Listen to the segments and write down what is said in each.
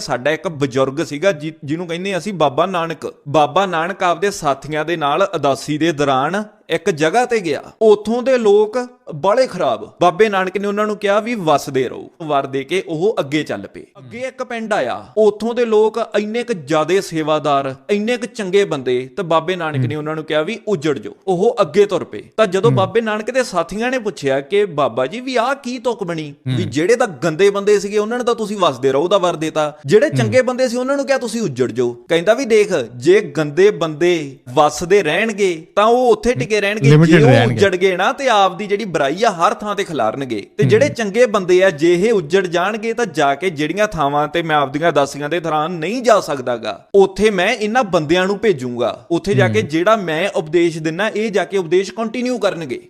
ਸਾਡਾ ਇੱਕ ਬਜ਼ੁਰਗ ਸੀਗਾ ਜਿ- ਜਿਹਨੂੰ ਕਹਿੰਦੇ ਅਸੀਂ ਬਾਬਾ ਨਾਨਕ। ਬਾਬਾ ਨਾਨਕ ਆਪਦੇ ਸਾਥੀਆਂ ਦੇ ਨਾਲ ਉਦਾਸੀ ਦੇ ਦੌਰਾਨ ਇੱਕ ਜਗ੍ਹਾ ਤੇ ਗਿਆ। ਉੱਥੋਂ ਦੇ ਲੋਕ ਬਾਲੇ ਖਰਾਬ। ਬਾਬੇ ਨਾਨਕ ਨੇ ਉਹਨਾਂ ਨੂੰ ਕਿਹਾ ਵੀ ਵਸਦੇ ਰਹੋ। ਵਰ ਦੇ ਕੇ ਉਹ ਅੱਗੇ ਚੱਲ ਪਏ। ਅੱਗੇ ਇੱਕ ਪਿੰਡ ਆਇਆ। ਉੱਥੋਂ ਦੇ ਲੋਕ ਇੰਨੇ ਕੁ ਜ਼ਿਆਦੇ ਸੇਵਾਦਾਰ ਇੰਨੇ ਕੁ ਚੰਗੇ ਬੰਦੇ ਤੇ ਬਾਬੇ ਨਾਨਕ ਨੇ ਉਹਨਾਂ ਨੂੰ ਕਿਹਾ ਵੀ ਉਜੜ ਜਾਓ। ਉਹ ਅੱਗੇ ਤੁਰ ਪਏ। ਤਾਂ ਜਦੋਂ ਬਾਬੇ ਨਾਨਕ ਦੇ ਸਾਥੀਆਂ ਨੇ ਪੁੱਛਿਆ ਕਿ ਬਾਬਾ ਜੀ ਵੀ ਆਹ ਕੀ ਤੁਕ ਬਣੀ? ਵੀ ਜਿਹੜੇ ਤਾਂ ਗੰਦੇ ਬੰਦੇ ਸੀਗੇ ਉਹਨਾਂ ਨੂੰ ਤਾਂ ਤੁਸੀਂ ਵਸਦੇ ਰਹੋ ਦਾ ਵਰ ਦੇਤਾ। ਜਿਹੜੇ ਚੰਗੇ ਬੰਦੇ ਸੀ ਉਹਨਾਂ ਨੂੰ ਕਿਹਾ ਤੁਸੀਂ ਉਜੜ ਜਾਓ। ਕਹਿੰਦਾ ਵੀ ਦੇਖ ਜੇ ਗੰਦੇ ਬੰਦੇ ਵਸਦੇ ਰਹਿਣਗੇ ਤਾਂ ਉਹ ਉੱਥੇ ਟਿਕੇ ਰਹਿਣਗੇ Limited ਜੇ ਉਹ ਰਹਿਣਗੇ। ਉੱਜੜ ਗਏ ਨਾ ਤੇ ਆਪਦੀ ਜਿਹੜੀ ਬੁਰਾਈ ਆ ਹਰ ਥਾਂ ਤੇ ਖਿਲਾਰਨਗੇ। ਤੇ ਜਿਹੜੇ ਚੰਗੇ ਬੰਦੇ ਆ ਜੇ ਇਹ ਉੱਜੜ ਜਾਣਗੇ ਤਾਂ ਜਾ ਕੇ ਜਿਹੜੀਆਂ ਥਾਵਾਂ ਤੇ ਮੈਂ ਆਪਦੀਆਂ ਦਾਸੀਆਂ ਦੇ ਦੌਰਾਨ ਨਹੀਂ ਜਾ ਸਕਦਾਗਾ ਉੱਥੇ ਮੈਂ ਇਹਨਾਂ ਬੰਦਿਆਂ ਨੂੰ ਭੇਜੂੰਗਾ। ਉੱਥੇ ਜਾ ਕੇ ਜਿਹੜਾ ਮੈਂ ਉਪਦੇਸ਼ ਦਿੰਨਾ ਇਹ ਜਾ ਕੇ ਉਪਦੇਸ਼ ਕੰਟੀਨਿਊ ਕਰਨਗੇ।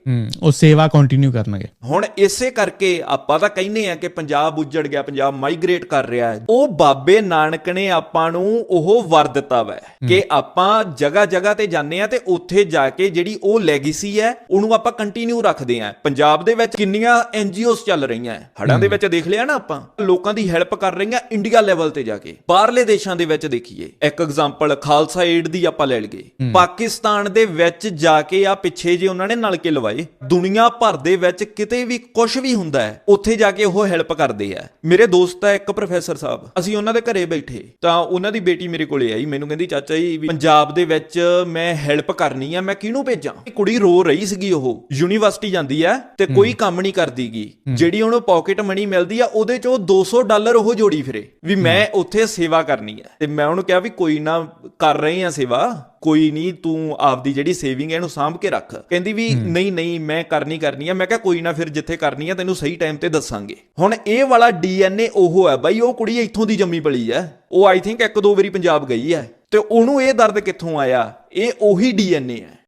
ਉਹ ਸੇਵਾ ਕੰਟੀਨਿਊ ਕਰਨਗੇ। ਹੁਣ ਇਸੇ ਕਰਕੇ ਆਪਾਂ ਤਾਂ ਕਹਿੰਦੇ ਆ ਕਿ ਪੰਜਾਬ ਉੱਜੜ ਗਿਆ ਪੰਜਾਬ ਮਾਈਗ੍ਰੇਟ ਕਰ ਰਿਹਾ ਹੈ। ਉਹ ਬਾਬੇ ਨਾਨਕ ਨੇ ਆਪਾਂ ਨੂੰ ਉਹ ਵਰ ਦਿੱਤਾ ਵੈ ਕਿ ਆਪਾਂ ਜਗ੍ਹਾ ਜਗ੍ਹਾ ਤੇ ਜਾਂਦੇ ਆ ਤੇ ਉੱਥੇ ਜਾ ਕੇ ਜਿਹੜੀ ਉਹ ਲੈਗੇਸੀ ਹੈ ਉਹਨੂੰ ਆਪਾਂ ਕੰਟੀਨਿਊ ਰੱਖਦੇ ਆ ਪੰਜਾਬ ਦੇ ਵਿੱਚ ਕਿੰਨੀਆਂ ਐਨਜੀਓਜ਼ ਚੱਲ ਰਹੀਆਂ ਹੜਾਂ ਦੇ ਵਿੱਚ ਦੇਖ ਲਿਆ ਨਾ ਆਪਾਂ ਲੋਕਾਂ ਦੀ ਹੈਲਪ ਕਰ ਰਹੀਆਂ ਇੰਡੀਆ ਲੈਵਲ ਤੇ ਜਾ ਕੇ। ਬਾਹਰਲੇ ਦੇਸ਼ਾਂ ਦੇ ਵਿੱਚ ਦੇਖੀਏ। ਇੱਕ ਐਗਜ਼ਾਮਪਲ ਖਾਲਸਾ ਏਡ ਦੀ ਆਪਾਂ ਲੈ ਲਈਏ। ਪਾਕਿਸਤਾਨ ਦੇ ਵਿੱਚ ਜਾ ਕੇ ਆ ਪਿੱਛੇ ਜੇ ਉਹਨਾਂ ਨੇ ਨਲਕੇ ਲਵਾਏ ਦੁਨੀਆ ਭਰ ਦੇ ਵਿੱਚ ਕਿਤੇ ਵੀ ਕੁਝ ਵੀ ਹੁੰਦਾ ਹੈ ਉੱਥੇ ਜਾ ਕੇ ਉਹ ਹੈਲਪ ਕਰਦੇ ਆ। ਮੇਰੇ ਦੋਸਤ ਹੈ ਇੱਕ ਪ੍ਰੋਫੈਸਰ ਸਾਹਿਬ ਅਸੀਂ ਉਹਨਾਂ ਦੇ ਘਰੇ ਬੈਠੇ। ਤਾਂ ਉਹਨਾਂ ਦੀ ਬੇਟੀ ਮੇਰੇ ਕੋਲੇ ਆਈ ਮੈਨੂੰ ਕਹਿੰਦੀ ਚਾਚਾ ਜੀ ਪੰਜਾਬ ਦੇ ਵਿੱਚ ਮੈਂ ਹੈਲਪ ਕਰਨੀ ਆ ਮੈਂ ਕਿਹਨੂੰ ਭੇਜਾਂ? ਕੁੜੀ ਰੋ ਰਹੀ ਸੀਗੀ ਉਹ ਯੂਨੀਵਰਸਿਟੀ ਜਾਂਦੀ ਆ ਤੇ ਕੋਈ ਕੰਮ ਨਹੀਂ ਕਰਦੀਗੀ। ਜਿਹੜੀ ਉਹਨੂੰ ਪਾਕਟ ਮਨੀ ਮਿਲਦੀ ਆ ਉਹਦੇ ਚੋਂ 200 ਡਾਲਰ ਉਹ ਜੋੜੀ ਫਿਰੇ ਵੀ ਮੈਂ ਉੱਥੇ ਸੇਵਾ ਕਰਨੀ ਆ ਤੇ ਮੈਂ ਉਹਨੂੰ ਕਿਹਾ ਵੀ ਕੋਈ ਨਾ ਕਰ ਰਹੇ ਆ ਸੇਵਾ ਕੋਈ ਨਹੀਂ ਤੂੰ ਆਪਦੀ ਜਿਹੜੀ ਸੇਵਿੰਗ ਹੈ ਇਹਨੂੰ ਸਾਂਭ ਕੇ ਰੱਖ। ਕਹਿੰਦੀ ਵੀ ਨਹੀਂ ਨਹੀਂ ਮੈਂ ਕਰਨੀ ਕਰਨੀ ਆ। ਮੈਂ ਕਿਹਾ ਕੋਈ ਨਾ ਫਿਰ ਜਿੱਥੇ ਕਰਨੀ ਆ ਤੈਨੂੰ ਸਹੀ ਟਾਈਮ ਤੇ ਦੱਸਾਂਗੇ। ਹੁਣ ਇਹ ਵਾਲਾ ਡੀਐਨਏ ਉਹ ਹੈ ਬਾਈ ਉਹ ਕੁੜੀ ਇੱਥੋਂ ਦੀ ਜੰਮੀ ਪਲੀ ਹੈ। ਉਹ ਆਈ ਥਿੰਕ ਇੱਕ ਦੋ ਵਾਰੀ ਪੰਜਾਬ ਗਈ ਹੈ। ਤੇ ਉਹਨੂੰ ਇਹ ਦਰਦ ਕਿੱਥੋਂ ਆਇਆ? ਇਹ ਉਹੀ ਡੀਐਨਏ ਹੈ।